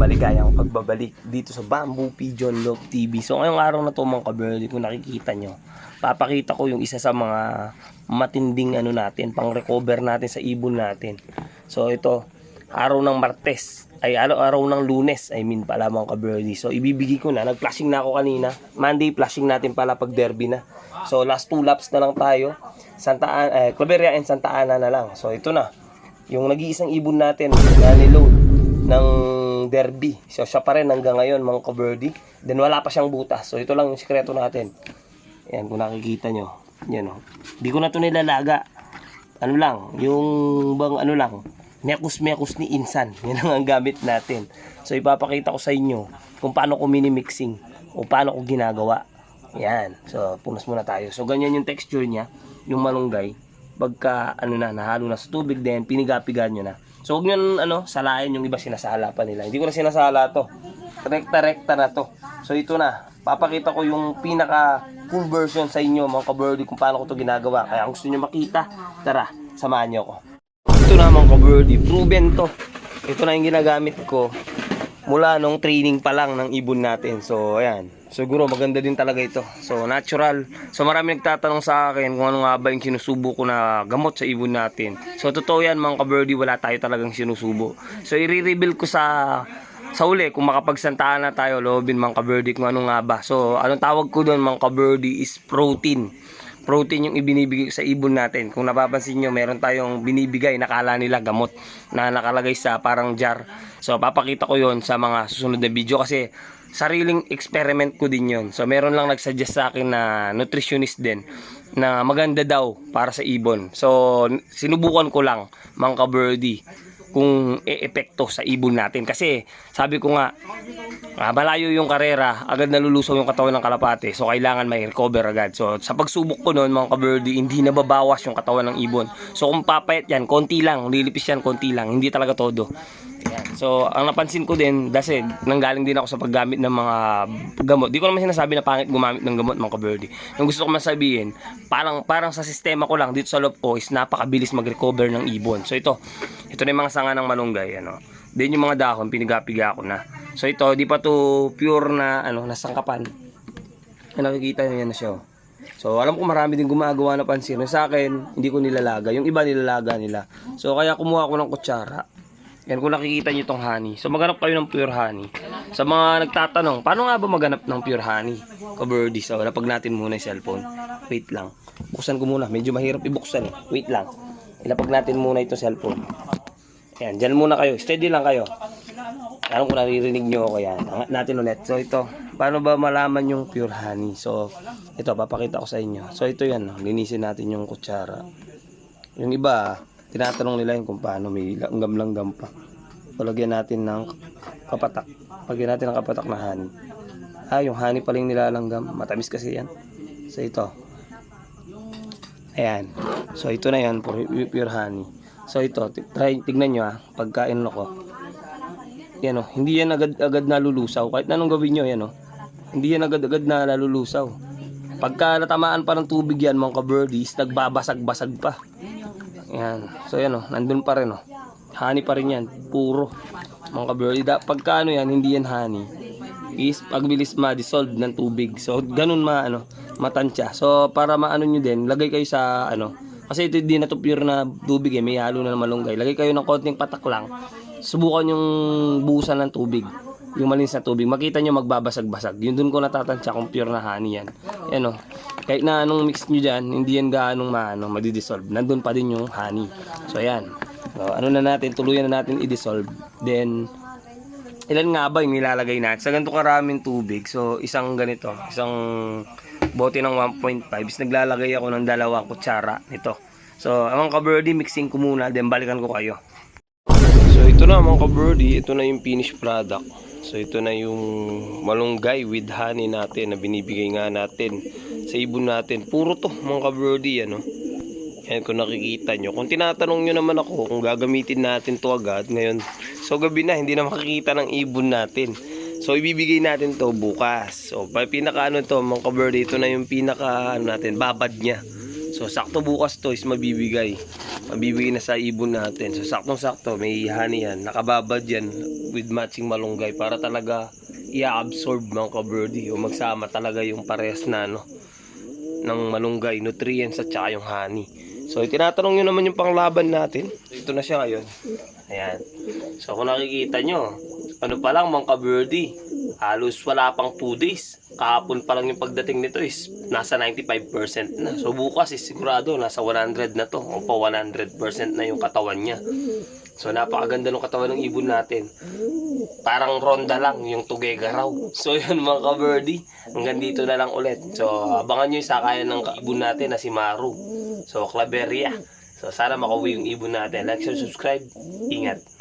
maligayang pagbabalik dito sa Bamboo Pigeon Love TV. So ngayong araw na to mga kaberdi, kung nakikita nyo, papakita ko yung isa sa mga matinding ano natin, pang recover natin sa ibon natin. So ito, araw ng Martes, ay araw, araw ng Lunes, I mean pala mga kaberdi. So ibibigay ko na, nag-flashing na ako kanina. Monday flashing natin pala pag derby na. So last two laps na lang tayo. Santa Ana, eh, Claveria and Santa Ana na lang. So ito na, yung nag-iisang ibon natin na ng derby. So siya pa rin hanggang ngayon mga kaberdi. Then wala pa siyang butas. So ito lang yung sikreto natin. Yan kung nakikita nyo. Yan o. Hindi ko na to nilalaga. Ano lang, yung bang ano lang, mekus-mekus ni Insan. Yan ang ang gamit natin. So ipapakita ko sa inyo kung paano ko mini-mixing o paano ko ginagawa. Yan. So punas muna tayo. So ganyan yung texture niya, yung malunggay. Pagka ano na, nahalo na sa tubig din, pinigapigan nyo na. So huwag nyo ano, salain yung iba sinasala pa nila. Hindi ko na sinasala to. Rekta-rekta na to. So ito na, papakita ko yung pinaka full version sa inyo mga kaberdi kung paano ko to ginagawa. Kaya kung gusto nyo makita, tara, samahan nyo ako. Ito na mga kaberdi, proven to. Ito na yung ginagamit ko mula nung training pa lang ng ibon natin. So ayan, siguro maganda din talaga ito. So natural. So marami nagtatanong sa akin kung ano nga ba yung sinusubo ko na gamot sa ibon natin. So totoo yan mga kaberdi, wala tayo talagang sinusubo. So i-reveal ko sa sa uli, kung makapagsantaan na tayo, loobin mga kaberdi kung ano nga ba. So, anong tawag ko doon mga kaberdi is protein. Protein yung ibinibigay sa ibon natin. Kung napapansin nyo, meron tayong binibigay, nakala nila gamot na nakalagay sa parang jar. So, papakita ko yon sa mga susunod na video kasi sariling experiment ko din yon. So, meron lang nagsuggest sa akin na nutritionist din na maganda daw para sa ibon. So, sinubukan ko lang mga kaberdi kung e-epekto sa ibon natin. Kasi sabi ko nga, ah, malayo yung karera, agad nalulusaw yung katawan ng kalapate. So kailangan may recover agad. So sa pagsubok ko noon mga kaberdi, hindi nababawas yung katawan ng ibon. So kung papayat yan, konti lang, lilipis yan, konti lang, hindi talaga todo. Ayan. So, ang napansin ko din, kasi nanggaling din ako sa paggamit ng mga gamot. Di ko naman sinasabi na pangit gumamit ng gamot mga kaberdi. Yung gusto ko masabihin, parang, parang sa sistema ko lang dito sa loob ko is napakabilis mag-recover ng ibon. So ito, ito na yung mga sanga ng malunggay. Ano. Then yung mga dahon, pinigapiga ko na. So ito, di pa to pure na ano, nasangkapan. Nakikita nyo yan na siya. oh. So, alam ko marami din gumagawa na pansin. Sa akin, hindi ko nilalaga. Yung iba nilalaga nila. So, kaya kumuha ko ng kutsara. Yan, kung nakikita nyo itong honey. So, maghanap kayo ng pure honey. Sa mga nagtatanong, paano nga ba maghanap ng pure honey? Kaberdi. So, lapag natin muna yung cellphone. Wait lang. Buksan ko muna. Medyo mahirap ibuksan eh. Wait lang. Ilapag natin muna ito cellphone. Yan, dyan muna kayo. Steady lang kayo. Alam ko naririnig nyo ako yan. Angat natin ulit. So ito, paano ba malaman yung pure honey? So, ito, papakita ko sa inyo. So ito yan, no? linisin natin yung kutsara. Yung iba, tinatanong nila yung kung paano may langgam-langgam pa. So, lagyan natin ng kapatak. Lagyan natin ng kapatak na honey. Ah, yung honey pala yung nilalanggam. Matamis kasi yan. So ito. Ayan. So ito na yan, pure, honey. So ito, try, tignan nyo ah, pagkain ko. Yan o, hindi yan agad-agad nalulusaw. Kahit anong gawin nyo, yan o. Hindi yan agad-agad na nalulusaw. Pagka natamaan pa ng tubig yan, mga ka-birdies, nagbabasag-basag pa. Yan. So yan o, nandun pa rin o. Honey pa rin yan, puro. Mga Da- pagka ano yan, hindi yan honey. Is pagbilis ma-dissolve ng tubig. So ganun ma ano, matansya. So para maano nyo din, lagay kayo sa ano, kasi ito hindi na to pure na tubig eh, may halo na ng malunggay. Lagay kayo ng konting patak lang. Subukan yung buhusan ng tubig. Yung malinis na tubig. Makita nyo magbabasag-basag. Yun dun ko natatansya kung pure na honey yan. Yan o. Kahit na anong mix nyo dyan, hindi yan gaanong maano, madidissolve. Nandun pa din yung honey. So yan. So, ano na natin, tuluyan na natin i-dissolve. Then, ilan nga ba yung nilalagay natin? Sa ganito karaming tubig, so isang ganito, isang bote ng 1.5 is naglalagay ako ng dalawang kutsara nito. So, ang ka-birdie, mixing ko muna, then balikan ko kayo. So, ito na mga ka-birdie, ito na yung finished product. So, ito na yung malunggay with honey natin na binibigay nga natin sa ibon natin. Puro to mga ka-birdie, ano. Yan kung nakikita nyo. Kung tinatanong nyo naman ako kung gagamitin natin to agad ngayon. So gabi na, hindi na makikita ng ibon natin. So ibibigay natin to bukas. So pinaka ano to, mga kabird, ito na yung pinaka ano natin, babad niya. So sakto bukas to is mabibigay. mabibigay na sa ibon natin. So saktong-sakto, may honey yan. Nakababad yan with matching malunggay para talaga i-absorb mga ka-birdie o magsama talaga yung parehas na ano ng malunggay, nutrients at saka yung honey. So tinatanong nyo naman yung panglaban natin. Ito na siya ngayon. Ayan. So kung nakikita nyo, ano pa lang mga ka-birdie, halos wala pang 2 days. Kahapon pa lang yung pagdating nito is nasa 95% na. So bukas is sigurado nasa 100 na to. O pa 100% na yung katawan niya. So napakaganda ng katawan ng ibon natin. Parang ronda lang yung tugega raw. So yun mga ka-birdie, hanggang dito na lang ulit. So abangan nyo yung sakayan ng ibon natin na si Maru. So Claveria. So sana makauwi yung ibon natin. Like, share, subscribe. Ingat.